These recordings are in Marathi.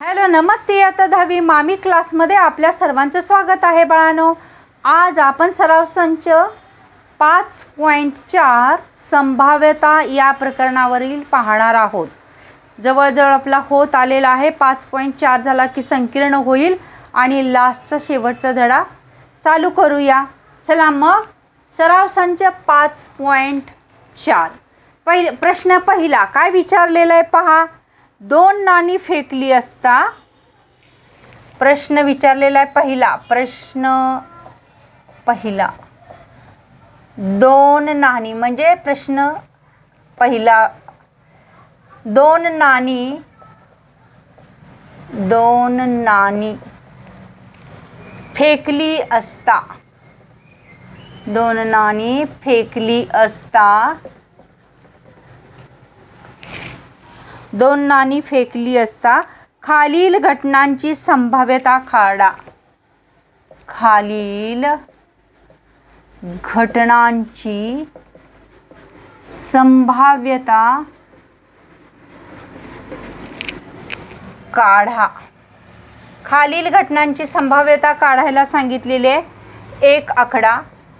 हॅलो नमस्ते. आता दहावी मामी क्लासमध्ये आपल्या सर्वांचं स्वागत आहे बाळानो. आज आपण सराव संच पाच पॉईंट चार संभाव्यता या प्रकरणावरील पाहणार आहोत. जवळजवळ आपला होत आलेला आहे. पाच पॉईंट चार झाला की संकीर्ण होईल आणि लास्टचा शेवटचा धडा चालू करूया. चला मग सराव संच पाच पॉईंट चार. पहि प्रश्न पहिला काय विचारलेला आहे पहा. दोन नाणी फेकली असता? प्रश्न विचारलेला आहे पहिला. प्रश्न पहिला. दोन नाणी म्हणजे प्रश्न पहिला. दोन नाणी दोन नाणी फेकली असता. दोन नाणी फेकली असता. दोन नाणी फेकली असता खालील घटनांची संभाव्यता काढा. खालील घटनांची संभाव्यता काढा. खालील घटनांची संभाव्यता काढायला सांगितलेले एक आकडा.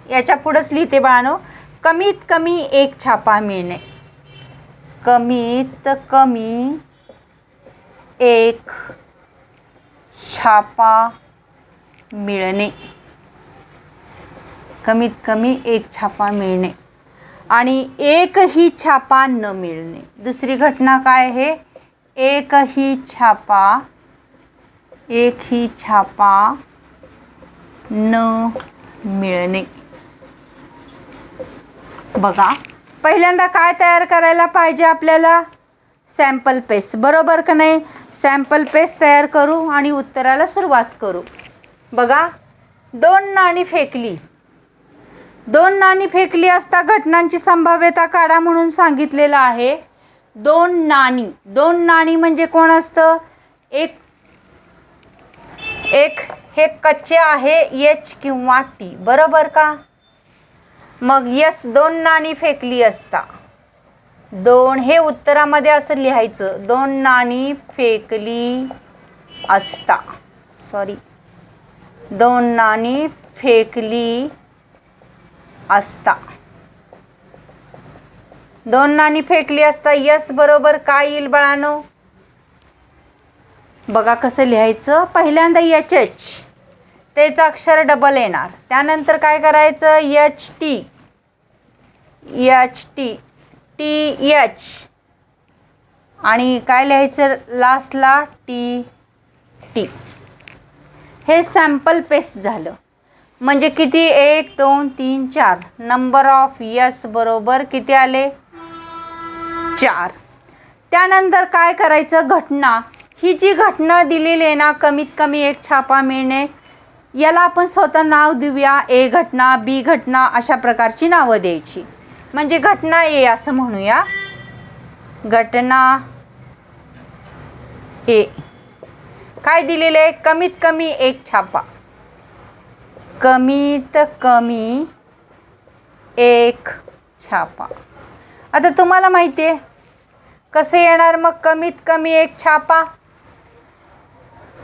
याच्या पुढंच लिहिते बाळानो कमीत कमी एक छापा मिळणे. कमीत कमी एक छापा मिळणे. कमीत कमी एक छापा मिळणे आणि एकही छापा न मिळणे. दुसरी घटना काय आहे? एकही छापा एकही छापा न मिळणे. बघा. पहिल्यांदा काय तयार करायला पाहिजे आपल्याला? सॅम्पल पेस्ट बरोबर का नाही? सॅम्पल पेस्ट तयार करू आणि उत्तराला सुरुवात करू. बघा दोन नाणी फेकली. दोन नाणी फेकली असता घटनांची संभाव्यता काढा म्हणून सांगितलेलं आहे. दोन नाणी. दोन नाणी म्हणजे कोण असतं? एक एक हे कच्चे आहे एच किंवा टी. बरोबर का? मग यस दोन नाणी फेकली असता. दोन हे उत्तरामध्ये असं लिहायचं दोन नाणी फेकली असता. सॉरी दोन नाणी फेकली असता. दोन नाणी फेकली असता यस बरोबर काय येईल बाळानो? बघा कसं लिहायचं. पहिल्यांदा एच एच त्याचं अक्षर डबल येणार. त्यानंतर काय करायचं? H T H T T H आणि काय लिहायचं? लास्टला टी टी हे सॅम्पल पेस्ट झालं. म्हणजे किती? एक दोन तीन चार. नंबर ऑफ यस बरोबर किती आले? चार. त्यानंतर काय करायचं? घटना. ही जी घटना दिलेली आहे ना कमीत कमी एक छापा मिळणे याला आपण स्वतः नाव देऊया ए घटना बी घटना अशा प्रकारची नावं द्यायची. म्हणजे घटना ए असं म्हणूया. घटना ए. काय दिलेलं आहे? कमीत कमी एक छापा. कमीत कमी एक छापा. आता तुम्हाला माहिती आहे कसं येणार मग कमीत कमी एक छापा?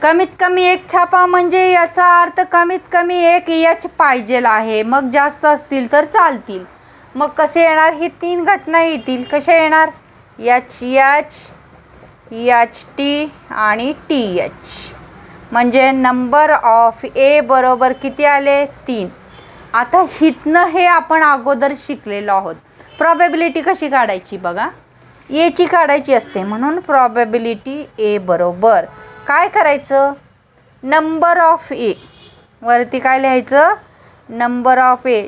कमीत कमी एक छापा म्हणजे याचा अर्थ कमीत कमी एक यच पाहिजेल आहे. मग जास्त असतील तर चालतील. मग कसे येणार? ही तीन घटना येतील. कशा येणार? यच यच यच टी आणि टी एच म्हणजे नंबर ऑफ ए बरोबर किती आले? तीन. आता हितनं हे आपण अगोदर शिकलेलो आहोत. प्रॉबेबिलिटी कशी काढायची बघा? एची काढायची असते म्हणून प्रॉबेबिलिटी ए बरोबर. काय करायचं? नंबर ऑफ ए वरती काय लिहायचं? नंबर ऑफ ए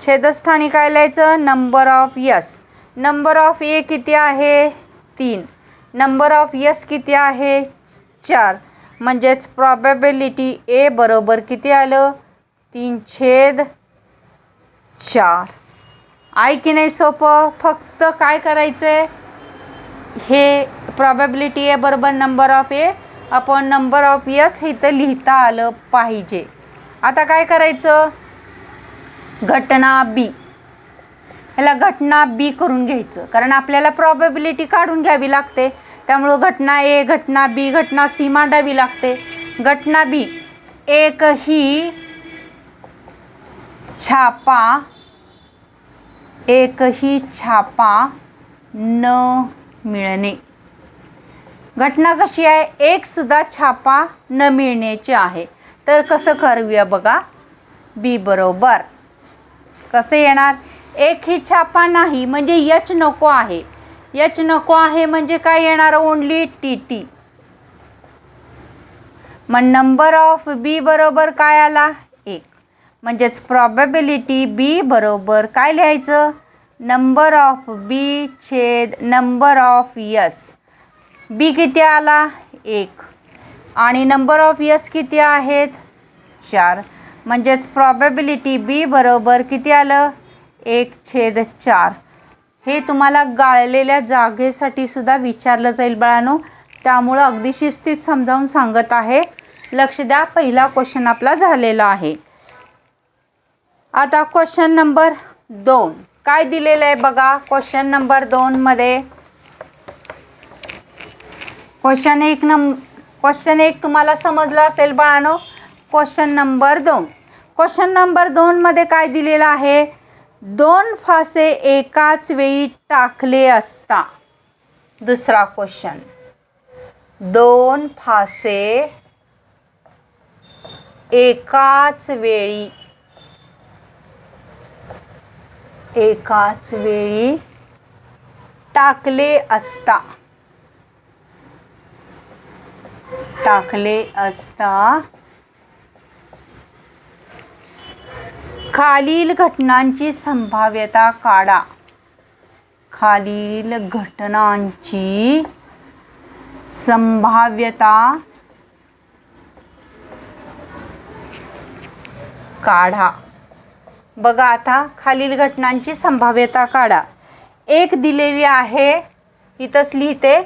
छेदस्थानी काय लिहायचं? Number of S number of A किती आहे? तीन. नंबर ऑफ यस किती आहे? चार. म्हणजेच प्रॉबेबिलिटी ए बरोबर किती आलं? तीन छेद चार. आहे की नाही सोपं? फक्त काय करायचं आहे हे प्रॉबेबिलिटी ए बरोबर नंबर ऑफ ए आपण नंबर ऑफ यस इथं लिहिता आलं पाहिजे. आता काय करायचं? घटना बी ह्याला घटना बी करून घ्यायचं. कारण आपल्याला प्रॉबेबिलिटी काढून घ्यावी लागते. त्यामुळं घटना ए घटना बी घटना सी मांडावी लागते. घटना बी एक ही छापा एकही छापा न मिळणे. घटना कशी आहे? एकसुद्धा छापा न मिळण्याची आहे. तर कसं करूया बघा. बी बरोबर. कसं येणार? एक ही छापा नाही म्हणजे यच नको आहे. यच नको आहे म्हणजे काय येणार? ओनली टी टी मग नंबर ऑफ बी बरोबर काय आला? एक. म्हणजेच प्रॉबेबिलिटी बी बरोबर काय लिहायचं? नंबर ऑफ बी छेद नंबर ऑफ यस बी किती आला? एक. आणि नंबर ऑफ यस किती आहेत? चार. म्हणजेच प्रॉबेबिलिटी बी बरोबर किती आलं? एक छेद चार. हे तुम्हाला गाळलेल्या जागेसाठी सुद्धा विचारलं जाईल बाळांनो. त्यामुळं अगदी शिस्तीत समजावून सांगत आहे. लक्ष द्या पहिला क्वेश्चन आपला झालेला आहे. आता क्वेश्चन नंबर दोन. काय दिलेलं आहे बघा? क्वेश्चन नंबर दोनमध्ये. क्वेश्चन एक नंब क्वेश्चन एक तुम्हाला समजलं असेल बाळानो? क्वेश्चन नंबर दोन. क्वेश्चन नंबर दोनमध्ये काय दिलेलं आहे? दोन फासे एकाच वेळी टाकले असता. दुसरा क्वेश्चन. दोन फासे एकाच वेळी एकाच वेळी टाकले असता. टाकले असता. खालील घटनांची संभाव्यता काढा. खालील घटनांची संभाव्यता काढा. बघा आता खालील घटनांची संभाव्यता काढा. एक दिलेली आहे इथंच लिहिते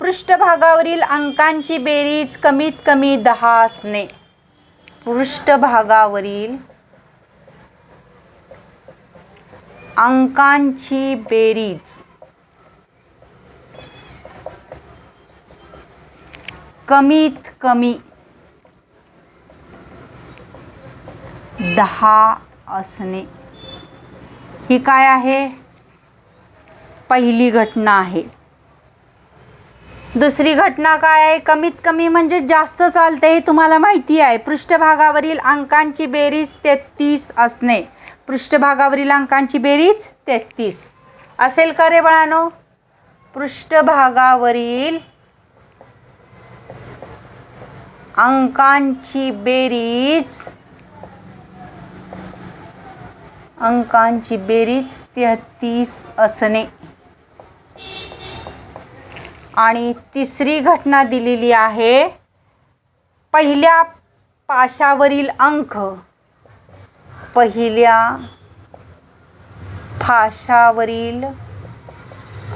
पृष्ठभागावरील अंकांची बेरीज कमीत कमी दहा असणे. पृष्ठभागावरील अंकांची बेरीज कमीत कमी दहा असणे. ही काय आहे? पहिली घटना आहे. दुसरी घटना काय आहे? कमीत कमी म्हणजे जास्त चालते हे तुम्हाला माहिती आहे. पृष्ठभागावरील अंकांची बेरीज तेहतीस असणे. पृष्ठभागावरील अंकांची बेरीज तेहतीस. असेल का रे बाळानो? पृष्ठभागावरील अंकांची बेरीज अंकांची बेरीज तेहतीस असणे. आणि तिसरी घटना दिलेली आहे. पहिल्या पाशावरील अंक. पहिल्या फाशावरील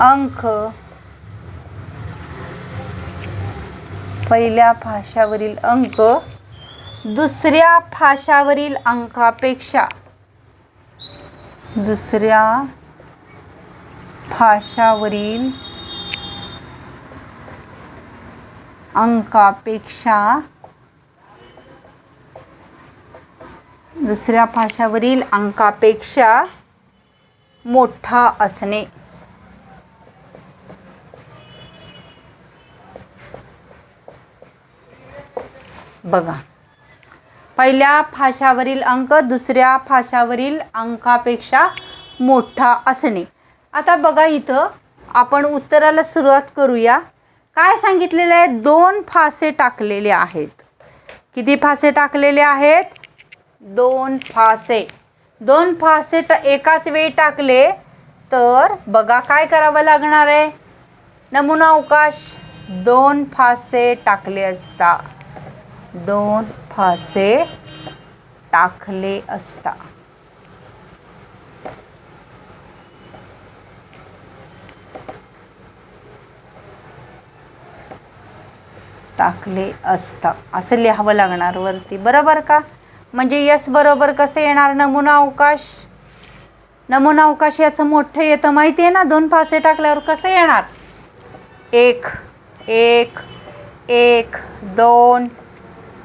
अंक. पहिल्या फाशावरील अंक. दुसऱ्या फाशावरील अंकापेक्षा. दुसऱ्या फाशावरील अंकापेक्षा दुसऱ्या फाशावरील अंकापेक्षा मोठा असणे. बघा. पहिल्या फाशावरील अंक दुसऱ्या फाशावरील अंकापेक्षा मोठा असणे. आता बघा इथं आपण उत्तराला सुरुवात करूया. काय सांगितलेलं आहे दोन फासे टाकलेले आहेत. किती फासे टाकलेले आहेत? दोन फासे. दोन फासे ट एकाच वेळी टाकले तर बघा काय करावं लागणार आहे? नमुना अवकाश दोन फासे टाकले असता. दोन फासे टाकले असता. टाकले असता. असं लिहावं लागणार वरती. बरोबर का? म्हणजे यस बरोबर कसं येणार? नमुना अवकाश? नमुना अवकाश याचं मोठं येतं. माहिती आहे ना? दोन फासे टाकल्यावर कसं येणार? एक एक एक दोन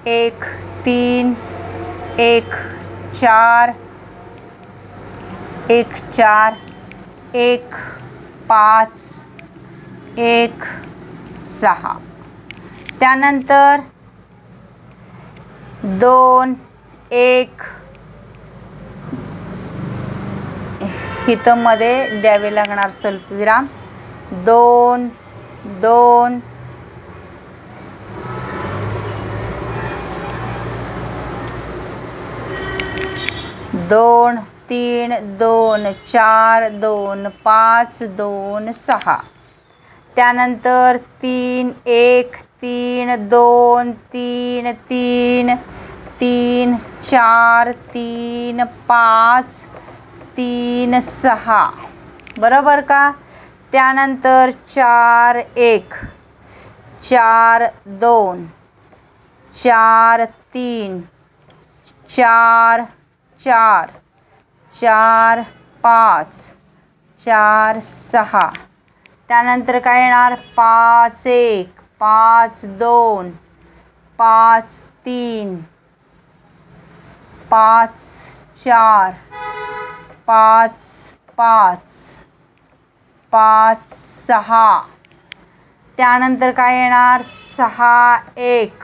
एक तीन एक चार एक चार एक पाच एक सहा. त्यानंतर दोन एक. हितमध्ये द्यावे लागणार स्वल्पविराम दोन दोन. दोन तीन दोन चार दोन पाच दोन सहा. त्यानंतर तीन एक तीन दोन तीन तीन तीन चार तीन पाच तीन सहा. बरोबर का? त्यानंतर चार एक. चार दोन. चार तीन. चार चार. चार पाच. चार सहा. त्यानंतर काय येणार? पाच एक. पाच दोन पाच तीन पाच चार पाच पाच पाच सहा. त्यानंतर काय येणार? सहा एक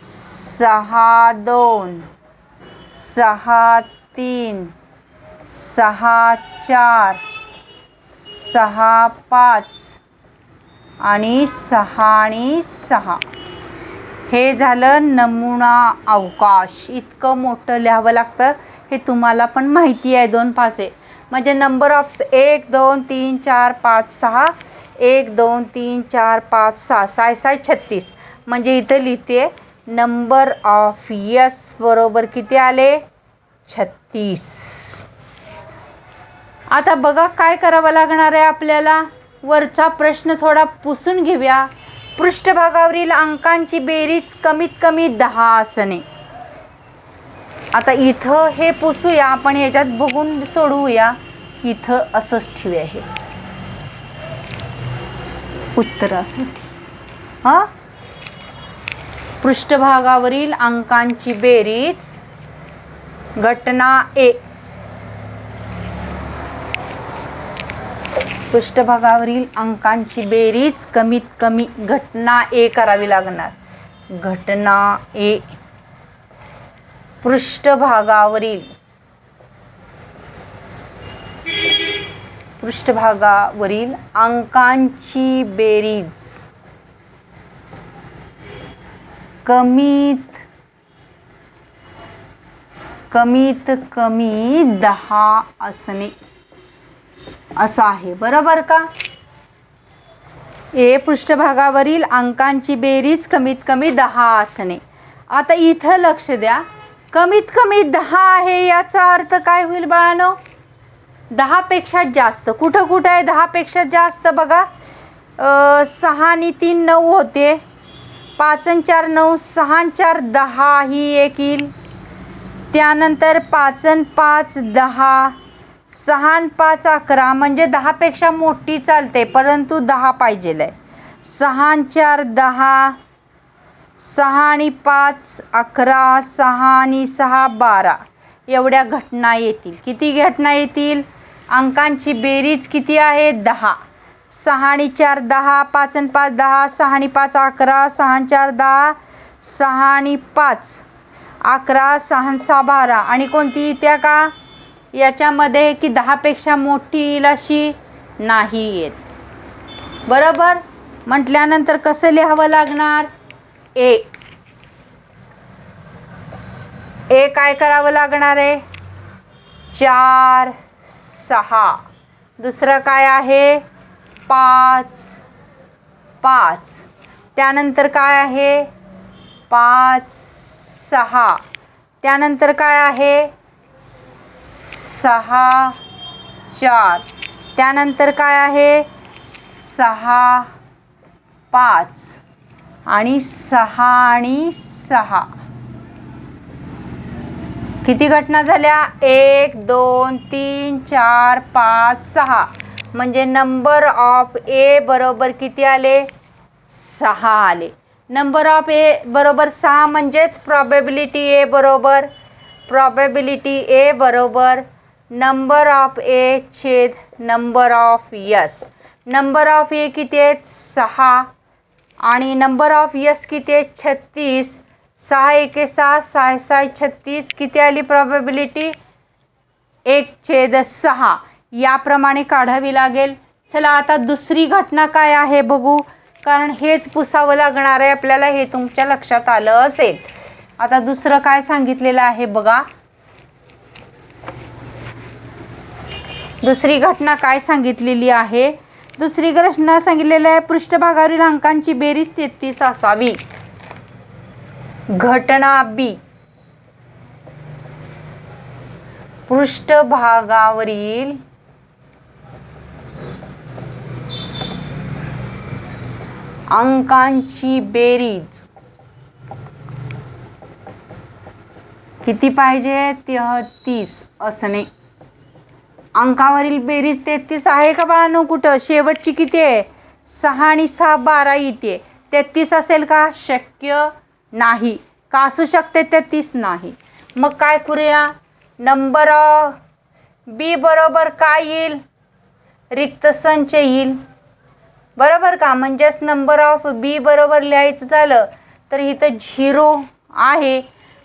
सहा दोन सहा तीन सहा चार सहा पाच आणि सहा आणि सहा. हे झालं नमुना अवकाश. इतकं मोठं लिहावं लागतं हे तुम्हाला पण माहिती आहे दोन पाचे म्हणजे नंबर ऑफ एक दोन तीन चार पाच सहा. एक दोन तीन चार पाच सहा. साय साय छत्तीस. म्हणजे इथं लिहिते नंबर ऑफ यस बरोबर किती आले? छत्तीस. आता बघा काय करावं लागणार आहे आपल्याला? वरचा प्रश्न थोडा पुसून घेऊया. पृष्ठभागावरील अंकांची बेरीज कमीत कमी दहा असणे. आता इथं हे पुसूया आपण ह्याच्यात बघून सोडवूया. इथं असंच ठेवूया हे. उत्तरासाठी हां? पृष्ठभागावरील अंकांची बेरीज घटना ए. पृष्ठभागावरील अंकांची बेरीज कमीत कमी घटना ए करावी लागणार. घटना ए. पृष्ठभागावरील पृष्ठभागावरील अंकांची बेरीज कमीत कमीत कमी दहा असणे. असं आहे. बरोबर का? ए पृष्ठभागावरील अंकांची बेरीज कमीत कमी दहा असणे. आता इथं लक्ष द्या. कमीत कमी दहा आहे याचा अर्थ काय होईल बाळानो? दहापेक्षा जास्त. कुठं कुठं आहे दहापेक्षा जास्त? बघा. सहानी सहा आणि तीन नऊ होते. पाच आणि चार नऊ सहा चार दहा ही एक येईल. त्यानंतर पाच आणि पाच दहा. सहा आणि पाच अकरा म्हणजे दहापेक्षा मोठी चालते परंतु दहा पाहिजेल आहे सहा चार दहा सहा आणि पाच अकरा सहा आणि सहा बारा. एवढ्या घटना येतील. किती घटना येतील? अंकांची बेरीज किती आहे? दहा. सहा आणि चार दहा पाच आणि पाच दहा सहा आणि पाच अकरा सहा चार दहा सहा आणि पाच अकरा सहा सहा बारा. आणि कोणती त्या का? याच्यामध्ये की दहापेक्षा मोठी येईल अशी नाही येत. बरोबर? म्हटल्यानंतर कसं लिहावं लागणार? ए. ए काय करावं लागणार आहे? चार सहा. दुसरं काय आहे? पाच पाच. त्यानंतर काय आहे? पाच सहा. त्यानंतर काय आहे? सहा चार. त्यानंतर काय आहे? सहा पाच. आणि सहा आणि सहा. किती घटना झाल्या? एक दोन तीन चार पाच सहा. म्हणजे नंबर ऑफ ए बरोबर किती आले? सहा आले. नंबर ऑफ ए बरोबर सहा म्हणजेच प्रॉबेबिलिटी ए बरोबर. प्रॉबेबिलिटी ए बरोबर नंबर ऑफ ए छेद number of S. Number of A किती आहेत? सहा. आणि नंबर ऑफ यस किती आहे? छत्तीस. सहा एके सहा सहा सहा छत्तीस. किती आली प्रॉबेबिलिटी एक छेद सहा. याप्रमाणे काढावी लागेल. चला आता दुसरी घटना काय आहे बघू. कारण हेच पुसावं लागणार आहे. आपल्याला हे तुमच्या लक्षात आलं असेल. आता दुसरं काय सांगितलेलं आहे बघा. दुसरी घटना काय सांगितलेली आहे? दुसरी घटना सांगितलेली आहे पृष्ठभागावरील अंकांची बेरीज तेहतीस असावी. घटना बी. पृष्ठभागावरील अंकांची बेरीज. किती पाहिजे? तेहतीस असणे. अंकावरील बेरीज तेहतीस आहे का बाळानो कुठं? शेवटची किती आहे? सहा आणि सहा बारा येते तेहतीस असेल का? शक्य नाही. का असू शकते तेहतीस? नाही. मग काय करूया? नंबर बी बरोबर काय येईल? रिक्त संच येईल. बरोबर का? म्हणजेच नंबर ऑफ बी बरोबर लिहायचं झालं तर इथं झिरो आहे.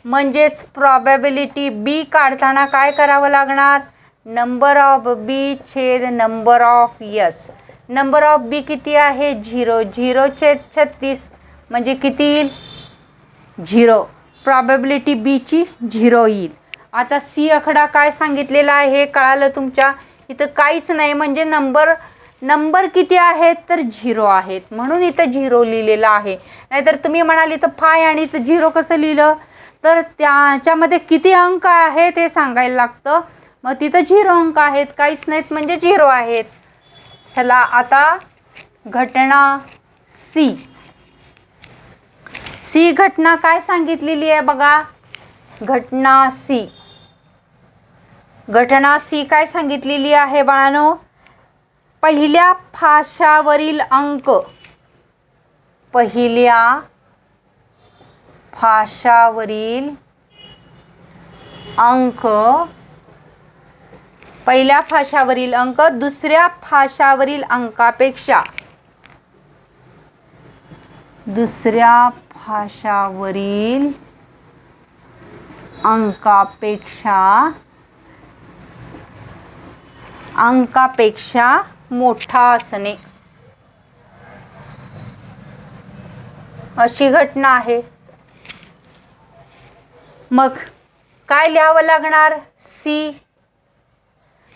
म्हणजेच प्रॉबॅबिलिटी बी काढताना काय करावं लागणार? नंबर ऑफ बी छेद number of S. Number of B किती आहे? झिरो. झिरो छेद छत्तीस म्हणजे किती येईल? झिरो. प्रॉबेबिलिटी बीची झिरो येईल. आता सी आकडा काय सांगितलेला आहे हे कळालं तुमच्या? इथं काहीच नाही म्हणजे नंबर नंबर किती आहेत तर झिरो आहेत. म्हणून इथं झिरो लिहिलेलं आहे. नाहीतर तुम्ही म्हणाल तर फाय आणि इथं झिरो कसं लिहिलं? तर त्याच्यामध्ये किती अंक आहेत हे सांगायला लागतं. मग तिथं झिरो अंक आहेत काहीच नाहीत म्हणजे झिरो आहेत. चला आता घटना सी सी घटना काय सांगितलेली आहे बघा? घटना सी घटना सी काय सांगितलेली आहे बाळानो? पहिल्या फाशावरील अंक. पहिल्या फाशावरील अंक पहिल्या फाशावरील अंक दुसऱ्या फाशावरील अंकापेक्षा. दुसऱ्या फाशावरील अंकापेक्षा अंकापेक्षा मोठा असणे. अशी घटना आहे. मग काय लिहावं लागणार? सी.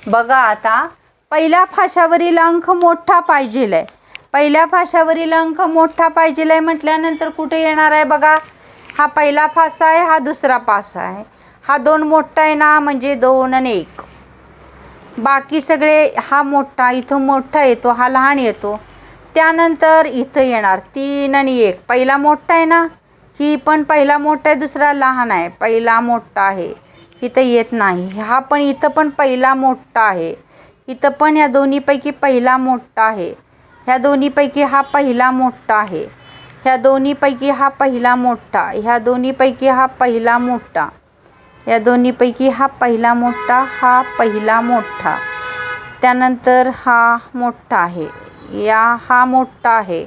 बघा आता पहिल्या फाशावरील अंक मोठा पाहिजेल आहे पहिल्या फाशावरील अंक मोठा पाहिजेल आहे म्हटल्यानंतर कुठे येणार आहे बघा? हा पहिला फासा आहे हा दुसरा फासा आहे. हा दोन मोठा आहे ना म्हणजे दोन आणि एक. बाकी सगळे हा मोठा इथं मोठा येतो हा लहान येतो. त्यानंतर इथं येणार तीन आणि एक. पहिला मोठा आहे ना ही पण पहिला मोठा आहे दुसरा लहान आहे. पहिला मोठा आहे. इथं येत नाही. हा पण इथं पण पहिला मोठा आहे. इथं पण या दोन्हीपैकी पहिला मोठा आहे. ह्या दोन्हीपैकी हा पहिला मोठा आहे. ह्या दोन्हीपैकी हा पहिला मोठा. ह्या दोन्हीपैकी हा पहिला मोठा. या दोन्हीपैकी हा पहिला मोठा हा पहिला मोठा. त्यानंतर हा मोठा आहे. या हा मोठा आहे.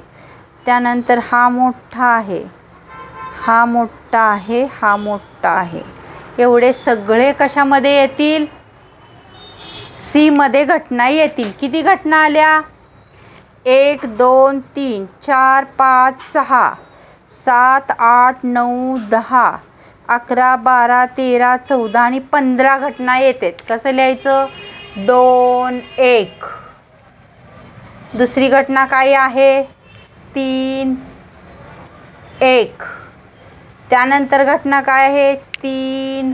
त्यानंतर हा मोठा आहे. हा मोठा आहे हा मोठा आहे. एवढे सगळे कशामध्ये येतील? सीमध्ये घटना येतील. किती घटना आल्या? एक दोन तीन चार पाच सहा सात आठ नऊ दहा अकरा बारा तेरा चौदा आणि पंधरा घटना येतात. कसं लिहायचं? दोन एक. दुसरी घटना काय आहे? तीन एक. त्यानंतर घटना काय आहे? तीन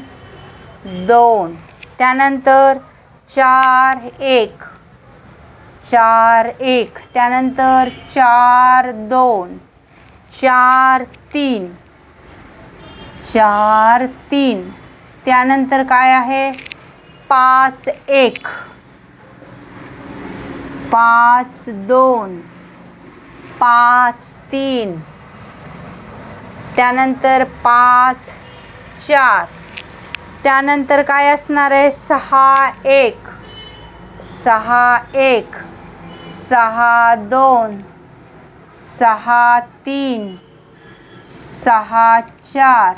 दोन. त्यानंतर चार एक. चार एक. त्यानंतर चार दोन. चार तीन. चार तीन. त्यानंतर काय आहे? पाच एक. पाच दोन. पाच तीन. त्यानंतर पाच चार. त्यानंतर काय असणार आहे? सहा एक. सहा एक. सहा दोन. सहा तीन. सहा चार.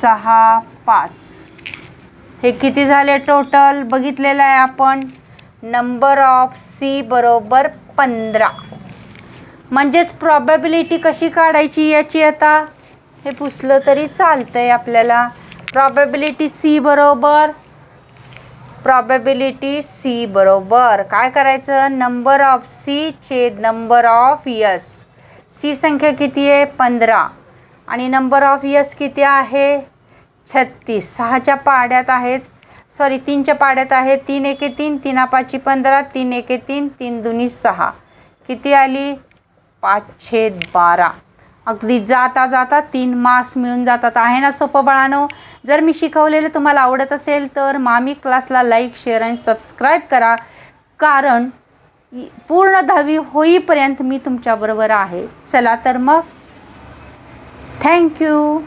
सहा पाच. हे किती झाले टोटल बघितलेलं आहे आपण. नंबर ऑफ सी बरोबर पंधरा. म्हणजेच प्रॉबॅबिलिटी कशी काढायची याची आता? हे पुसलं तरी चालतं आहे आपल्याला. प्रॉबेबिलिटी सी बरोबर. प्रॉबॅबिलिटी सी बरोबर. काय करायचं? नंबर ऑफ सी छेद नंबर ऑफ यस सी संख्या किती आहे? पंधरा. आणि नंबर ऑफ यस किती आहे? छत्तीस. सहाच्या पाड्यात आहेत. सॉरी तीनच्या पाड्यात आहे तीन एके तीन तीन पाचशे पंधरा तीन एके तीन तीन दुनी सहा. किती आली? पाच छेद बारा. अगदी जाता जाता तीन मास मिळून जातात. आहे ना सोपं बाळानो? जर मी शिकवलेलं तुम्हाला आवडत असेल तर मामी क्लासला लाईक शेअर आणि सबस्क्राईब करा. कारण पूर्ण दहावी होईपर्यंत मी तुमच्याबरोबर आहे. चला तर मग. थँक्यू